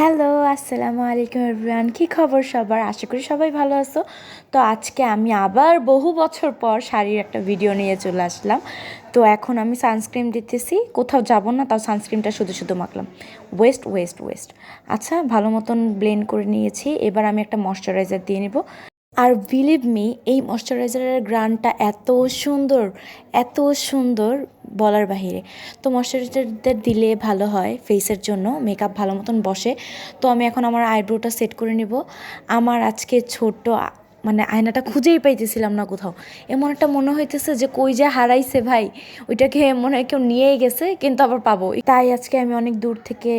Hello, আসসালামু আলাইকুম everyone কী খবর সবার? আশা করি সবাই ভালো আছো। তো আজকে আমি আবার বহু বছর পর শাড়ির একটা ভিডিও নিয়ে চলে আসলাম। তো এখন আমি সানস্ক্রিন দিতেছি। কোথাও যাব না, তাও সানস্ক্রিনটা শুধু শুধু মাখলাম। ওয়েস্ট ওয়েস্ট ওয়েস্ট আচ্ছা ভালো মতন ব্লেন্ড করে নিয়েছি। এবার আমি একটা ময়শ্চারাইজার দিয়ে নিব। আর বিলিভ মি এই ময়শ্চারাইজারের গ্রানটা এত সুন্দর এত সুন্দর বলার বাহিরে। তো ময়শ্চারাইজারটা দিলে ভালো হয় ফেসের জন্য মেকআপ ভালো মতন বসে। তো আমি এখন আমার আইব্রোটা সেট করে নিব। আমার আজকে ছোট্ট মানে আয়নাটা খুঁজেই পাইতেছিলাম না কোথাও। এমন একটা মনে হইতেছে যে, কই যে হারাইছে ভাই? ওইটাকে মনে হয় কেউ নিয়েই গেছে, কিন্তু আবার পাবো। তাই আজকে আমি অনেক দূর থেকে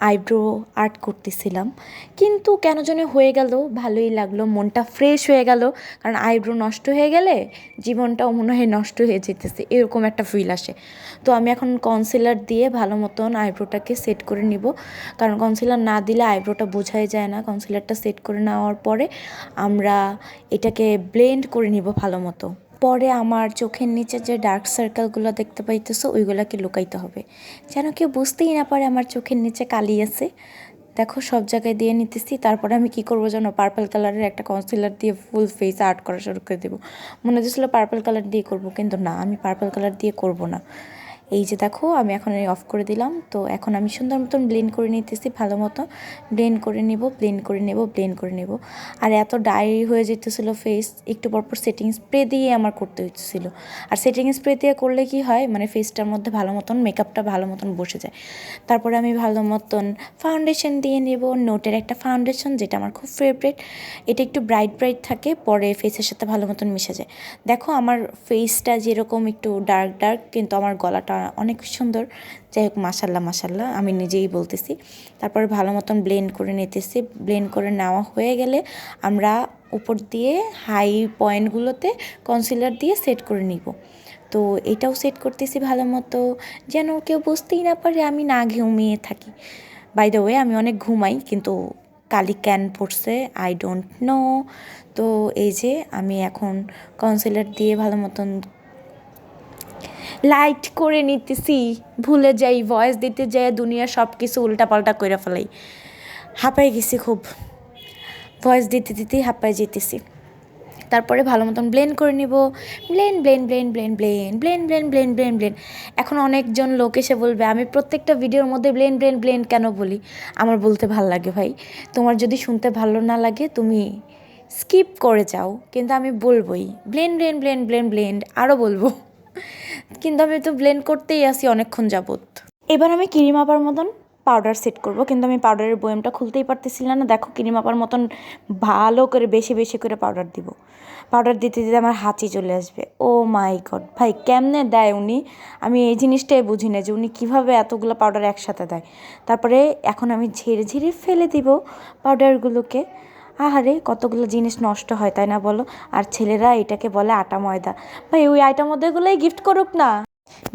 আইব্রো আর্ট করতেছিলাম। কিন্তু কেন জানি হয়ে গেল, ভালোই লাগল, মনটা ফ্রেশ হয়ে গেল। কারণ আইব্রো নষ্ট হয়ে গেলে জীবনটাও মনে হয় নষ্ট হয়ে যেতেছে, এরকম একটা ফিল আসে। তো আমি এখন কনসিলার দিয়ে ভালো মতন আইব্রোটাকে সেট করে নিব। কারণ কনসিলার না দিলে আইব্রোটা বোঝাই যায় না। কনসিলারটা সেট করে নেওয়ার পরে আমরা এটাকে ব্লেন্ড করে নিব ভালো মতো। পরে আমার চোখের নিচে যে ডার্ক সার্কেলগুলো দেখতে পাইতেছো, ওইগুলোকে লুকাইতে হবে। যেন কেউ বুঝতেই না পারে আমার চোখের নিচে কালি আছে। দেখো, সব জায়গায় দিয়ে নিতেছি। তারপরে আমি কি করব যেন পার্পল কালারের একটা কনসিলার দিয়ে ফুল ফেস আর্ট করা শুরু করে দেবো। মনে হচ্ছিল পার্পল কালার দিয়ে করব, কিন্তু না, আমি পার্পল কালার দিয়ে করব না। এই যে দেখো, আমি এখন অফ করে দিলাম। তো এখন আমি সুন্দর মতন ব্লেন্ড করে নিতেছি, ভালো মতো। ব্লেন্ড করে নেব ব্লেন্ড করে নেব ব্লেন্ড করে নেব। আর এত ডাই হয়ে যেতেছিলো ফেস একটু পরপর সেটিং স্প্রে দিয়ে আমার করতে হচ্ছিল আর সেটিং স্প্রে দিয়ে করলে কি হয় মানে ফেসটার মধ্যে ভালো মতন মেকআপটা ভালো মতন বসে যায়। তারপরে আমি ভালো মতন ফাউন্ডেশন দিয়ে নেব নোটের একটা ফাউন্ডেশন যেটা আমার খুব ফেভারেট এটা একটু ব্রাইট ব্রাইট থাকে, পরে ফেসের সাথে ভালো মতন মিশে যায়। দেখো, আমার ফেসটা যেরকম একটু ডার্ক ডার্ক কিন্তু আমার গলাটা অনেক সুন্দর। যাই হোক মাসাল্লাহ মাসাল্লাহ আমি নিজেই বলতেছি। তারপরে ভালো মতন ব্লেন্ড করে নিতেছি। ব্লেন্ড করে নেওয়া হয়ে গেলে আমরা উপর দিয়ে হাই পয়েন্টগুলোতে কনসিলার দিয়ে সেট করে নিব। তো এটাও সেট করতেছি ভালো মতো। যেন কেউ বুঝতেই না পারে আমি না ঘুমিয়ে থাকি। বাই দ্য ওয়ে আমি অনেক ঘুমাই, কিন্তু কালি ক্যান পড়ছে আই ডোন্ট নো তো এই যে আমি এখন কনসিলার দিয়ে ভালো মতন লাইট করে নিতেছি ভুলে যাই ভয়েস দিতে যাই দুনিয়া সব কিছু উল্টাপাল্টা করে ফেলাই হাঁপাই গেছি খুব ভয়েস দিতে দিতেই হাঁপাই যেতেছি তারপরে ভালো মতন ব্লেন্ড করে নিব blend blend blend blend blend blend blend blend blend blend এখন অনেকজন লোক এসে বলবে আমি প্রত্যেকটা ভিডিওর মধ্যে ব্লেন ব্লেন ব্লেন কেন বলি আমার বলতে ভালো লাগে ভাই তোমার যদি শুনতে ভালো না লাগে তুমি স্কিপ করে যাও কিন্তু আমি বলবোই blend blend blend blend blend আরও বলব কিন্তু আমি তো ব্লেন্ড করতেই আসি অনেকক্ষণ যাবত এবার আমি ক্রিম আপার মতন পাউডার সেট করব, কিন্তু আমি পাউডারের বয়ামটা খুলতেই পারতেছিলাম না। দেখো ক্রিম আপার মতন ভালো করে বেশি বেশি করে পাউডার দিব। পাউডার দিতে দিতে আমার হাঁচি চলে আসবে। ও মাই গড ভাই কেমনে দেয় উনি? আমি এই জিনিসটাই বুঝি না যে উনি কীভাবে এতগুলো পাউডার একসাথে দেয়। তারপরে এখন আমি ঝেড়ে ঝেড়ে ফেলে দিব পাউডারগুলোকে আহারে, কতগুলো জিনিস নষ্ট হয়, তাই না বলো? আর ছেলেরা এটাকে বলে আটা ময়দা। ভাই, ওই আটা ময়দাগুলোই গিফট করুক না।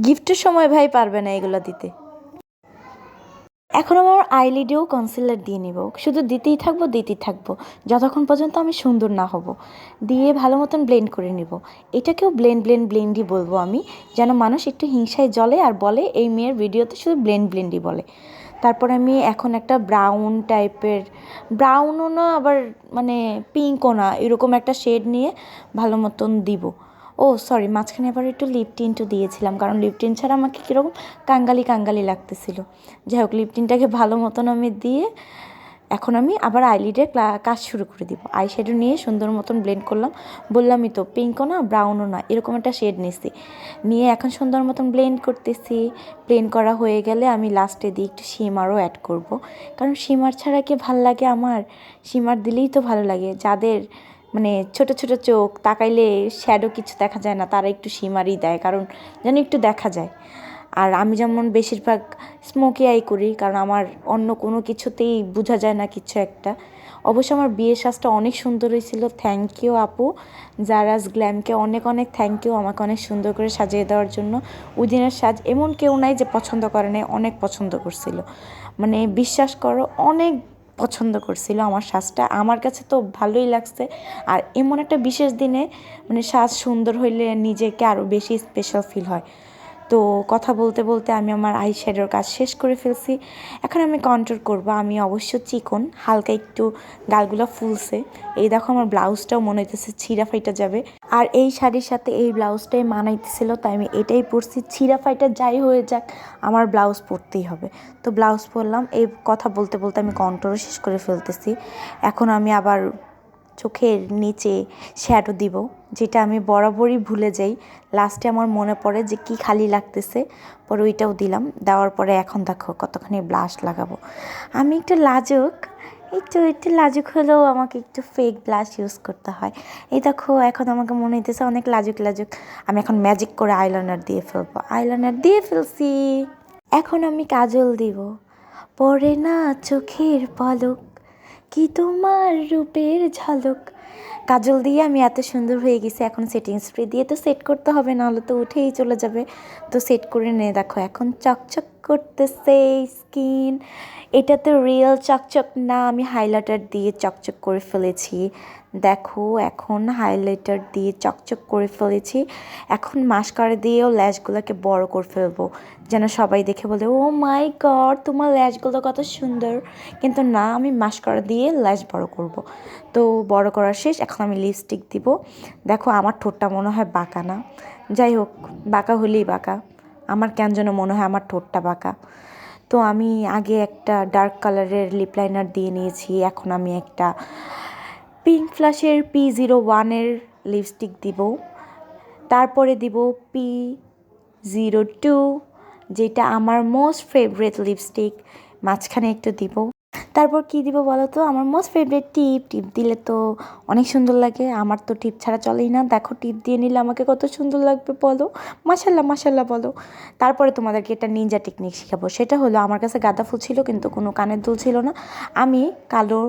গিফটের সময় ভাই পারবে না এগুলো দিতে। এখন আমার আইলিডেও কনসিলার দিয়ে নিব। শুধু দিতেই থাকব দিতেই থাকব। যতক্ষণ পর্যন্ত আমি সুন্দর না হব। দিয়ে ভালো মতন ব্লেন্ড করে নিব। এটাকেও ব্লেন্ড ব্লেন্ড ব্লেন্ডই বলব আমি। যেন মানুষ একটু হিংসায় জলে আর বলে, এই মেয়ের ভিডিওতে শুধু ব্লেন্ড ব্লেন্ডই বলে। তারপর আমি এখন একটা ব্রাউন টাইপের ব্রাউনও না, আবার মানে পিঙ্কও না, এরকম একটা শেড নিয়ে ভালো মতন দিব। ও সরি মাঝখানে আবার একটু লিপ দিয়েছিলাম, কারণ লিপ টিন ছাড়া আমাকে কীরকম কাঙ্গালি কাঙ্গালি লাগতেছিল। যাই হোক লিপ টিনটাকে ভালো মতন আমি দিয়ে এখন আমি আবার আইলিডের কাজ শুরু করে দিব। আই শেডো নিয়ে সুন্দর মতন ব্লেন্ড করলাম। বললামই তো পিঙ্কও না ব্রাউনও না, এরকম একটা শেড নিছি নিয়ে এখন সুন্দর মতন ব্লেন্ড করতেছি। প্লেন করা হয়ে গেলে আমি লাস্টে দিয়ে একটু শিমারও অ্যাড করব। কারণ শিমার ছাড়া কি ভালো লাগে আমার? শিমার দিলেই তো ভালো লাগে। যাদের মানে ছোট ছোট চোখ তাকাইলে শ্যাডো কিছু দেখা যায় না, তারা একটু শিমারই দেয়। কারণ যেন একটু দেখা যায়। আর আমি যেমন বেশিরভাগ স্মোকি আই করি, কারণ আমার অন্য কোনো কিছুতেই বোঝা যায় না কিছু একটা। অবশ্য আমার বিয়ের সাজটা অনেক সুন্দর হয়েছিল। থ্যাংক ইউ আপু। জারাজ গ্ল্যামকে অনেক অনেক থ্যাংক ইউ আমাকে অনেক সুন্দর করে সাজিয়ে দেওয়ার জন্য। ওই দিনের সাজ এমন কেউ নাই যে পছন্দ করে নাই, অনেক পছন্দ করছিল। মানে বিশ্বাস করো, অনেক পছন্দ করছিল আমার সাজটা। আমার কাছে তো ভালোই লাগছে। আর এমন একটা বিশেষ দিনে মানে সাজ সুন্দর হইলে নিজেকে আরও বেশি স্পেশাল ফিল হয়। তো কথা বলতে বলতে আমি আমার আই শ্যাডোর কাজ শেষ করে ফেলছি। এখন আমি কন্ট্রোল করব, আমি অবশ্য চিকন, হালকা একটু গালগুলো ফুলছে। এই দেখো আমার ব্লাউজটাও মনে হইতেছে ছিঁড়া ফাইটা যাবে। আর এই শাড়ির সাথে এই ব্লাউজটাই মানাইতেছিল, তাই আমি এটাই পরছি। ছিঁড়া ফাইটা যাই হয়ে যাক, আমার ব্লাউজ পরতেই হবে। তো ব্লাউজ পরলাম, এই কথা বলতে বলতে আমি কন্ট্রোল শেষ করে ফেলতেছি। এখন আমি আবার চোখের নিচে শ্যাডো দিব, যেটা আমি বরাবরই ভুলে যাই। লাস্টে আমার মনে পড়ে যে কি খালি লাগতেছে, পরে ওইটাও দিলাম। দেওয়ার পরে এখন দেখো কতখানি ব্লাশ লাগাবো। আমি একটু লাজুক, একটু একটু লাজুক হলেও আমাকে একটু ফেক ব্লাশ ইউজ করতে হয়। এই দেখো, এখন আমাকে মনে হইতেছে অনেক লাজুক লাজুক। আমি এখন ম্যাজিক করে আইলাইনার দিয়ে ফেলব। আইলাইনার দিয়ে ফেলছি। এখন আমি কাজল দিব। পরে না চোখের পলক। কি তোমার রূপের ঝলক? কাজল দিয়ে আমি এত সুন্দর হয়ে গেছি এখন সেটিং স্প্রে দিয়ে। তো সেট করতে হবে, নাহলে তো উঠেই চলে যাবে। তো সেট করে নে, দেখো এখন চকচক করতেছে স্কিন এটা তো রিয়েল চকচক না, আমি হাইলাইটার দিয়ে চকচক করে ফেলেছি। দেখো এখন হাইলাইটার দিয়ে চকচক করে ফেলেছি। এখন মাস্কারা দিয়েও ল্যাশগুলোকে বড় করে ফেলব। যেন সবাই দেখে বলে ও মাই গড তোমার ল্যাশগুলো কত সুন্দর। কিন্তু না, আমি মাস্কারা দিয়ে ল্যাশ বড় করব। তো বড় করার শেষ, এখন আমি লিপস্টিক দিব। দেখো, আমার ঠোঁটটা মনে হয় বাঁকা না। যাই হোক, বাঁকা হলেই বাঁকা। আমার কেন যেন মনে হয় আমার ঠোঁটটা বাঁকা। তো আমি আগে একটা ডার্ক কালারের লিপ লাইনার দিয়ে নিয়েছি, এখন আমি একটা পিঙ্ক ফ্লাশের পি জিরো ওয়ানের লিপস্টিক দিব। তারপরে দিব পি জিরো টু যেটা আমার মোস্ট ফেভারেট লিপস্টিক মাঝখানে একটু দিব। তারপর কি দিব বলো তো আমার মোস্ট ফেভারিট টিপ টিপ দিলে তো অনেক সুন্দর লাগে। আমার তো টিপ ছাড়া চলেই না। দেখো টিপ দিয়ে নিলে আমাকে কত সুন্দর লাগবে বলো? মাসাল্লাহ মাসাল্লাহ বলো। তারপরে তোমাদেরকে একটা নিনজা টেকনিক শেখাবো। সেটা হলো, আমার কাছে গাঁদা ফুল ছিল, কিন্তু কোনো কানের দুল ছিল না। আমি কালো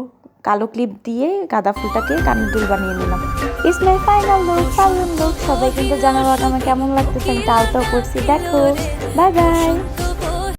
কালো ক্লিপ দিয়ে গাঁদা ফুলটাকে কানের দুল বানিয়ে নিলাম। Is my final look final look সবাই কিন্তু জানাব আমার কেমন লাগতেছে? আমি তালটাও করছি। দেখো। Bye bye